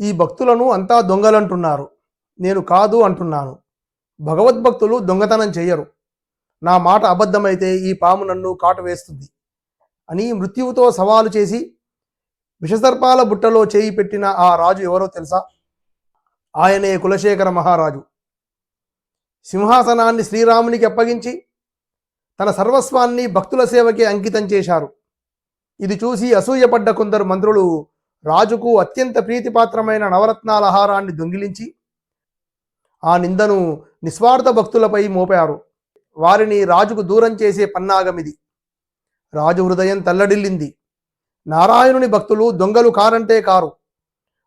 ఈ భక్తులను అంతా దొంగలంటున్నారు. నేను కాదు అంటున్నాను. భగవద్భక్తులు దొంగతనం చేయరు నా మాట అబద్ధమైతే ఈ పాము నన్ను కాటు వేస్తుంది. అని మృత్యువుతో సవాలు చేసి విషసర్పాల బుట్టలో చేయి పెట్టిన ఆ రాజు ఎవరో తెలుసా? ఆయనే కులశేఖర మహారాజు. సింహాసనాన్ని శ్రీరామునికి అప్పగించి తన సర్వస్వాన్ని భక్తుల సేవకి అంకితం చేశారు. ఇది చూసి అసూయపడ్డ కొందరు మంత్రులు రాజుకు అత్యంత ప్రీతిపాత్రమైన నవరత్నాలహారాన్ని దొంగిలించి ఆ నిందను నిస్వార్థ భక్తులపై మోపారు. వారిని రాజుకు దూరం చేసే పన్నాగమిది. రాజు హృదయం తల్లడిల్లింది. నారాయణుని భక్తులు దొంగలు కారంటే కారు.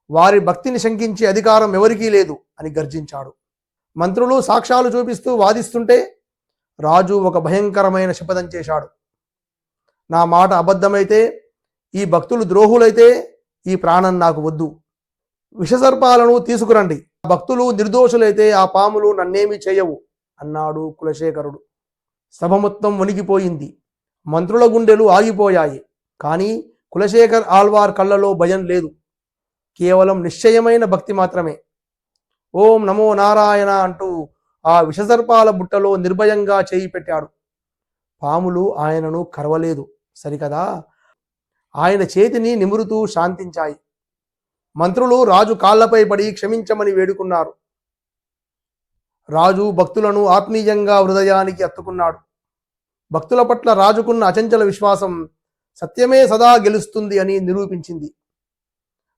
వారి భక్తిని శంకించే అధికారం ఎవరికీ లేదు అని గర్జించాడు. మంత్రులు సాక్ష్యాలు చూపిస్తూ వాదిస్తుంటే రాజు ఒక భయంకరమైన శపథం చేశాడు. నా మాట అబద్ధమైతే ఈ భక్తులు ద్రోహులైతే ఈ ప్రాణం నాకు వద్దు. విషసర్పాలను తీసుకురండి. ఆ భక్తులు నిర్దోషులైతే ఆ పాములు నన్నేమీ చేయవు అన్నాడు కులశేఖరుడు. సభ మొత్తం వణికిపోయింది. మంత్రుల గుండెలు ఆగిపోయాయి. కానీ కులశేఖర్ ఆల్వార్ కళ్ళలో భయం లేదు. కేవలం నిశ్చయమైన భక్తి మాత్రమే. ఓం నమో నారాయణ అంటూ ఆ విషసర్పాల బుట్టలో నిర్భయంగా చేయి పెట్టాడు. పాములు ఆయనను కరవలేదు. సరికదా? ఆయన చేతిని నిమురుతూ శాంతించాయి. మంత్రులు రాజు కాళ్ళపై పడి క్షమించమని వేడుకున్నారు. రాజు భక్తులను ఆత్మీయంగా హృదయానికి అత్తుకున్నాడు. భక్తుల పట్ల రాజుకున్న అచంచల విశ్వాసం సత్యమే సదా గెలుస్తుంది అని నిరూపించింది.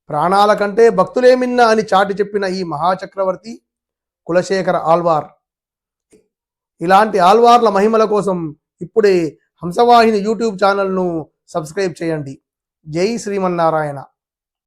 ప్రాణాల కంటే భక్తులేమిన్న అని చాటి చెప్పిన ఈ మహాచక్రవర్తి కులశేఖర ఆల్వార్ ఇలాంటి ఆల్వార్ల మహిమల కోసం ఇప్పుడే హంసవాహిని యూట్యూబ్ ఛానల్ను సబ్స్క్రైబ్ చేయండి. జై శ్రీమన్నారాయణ.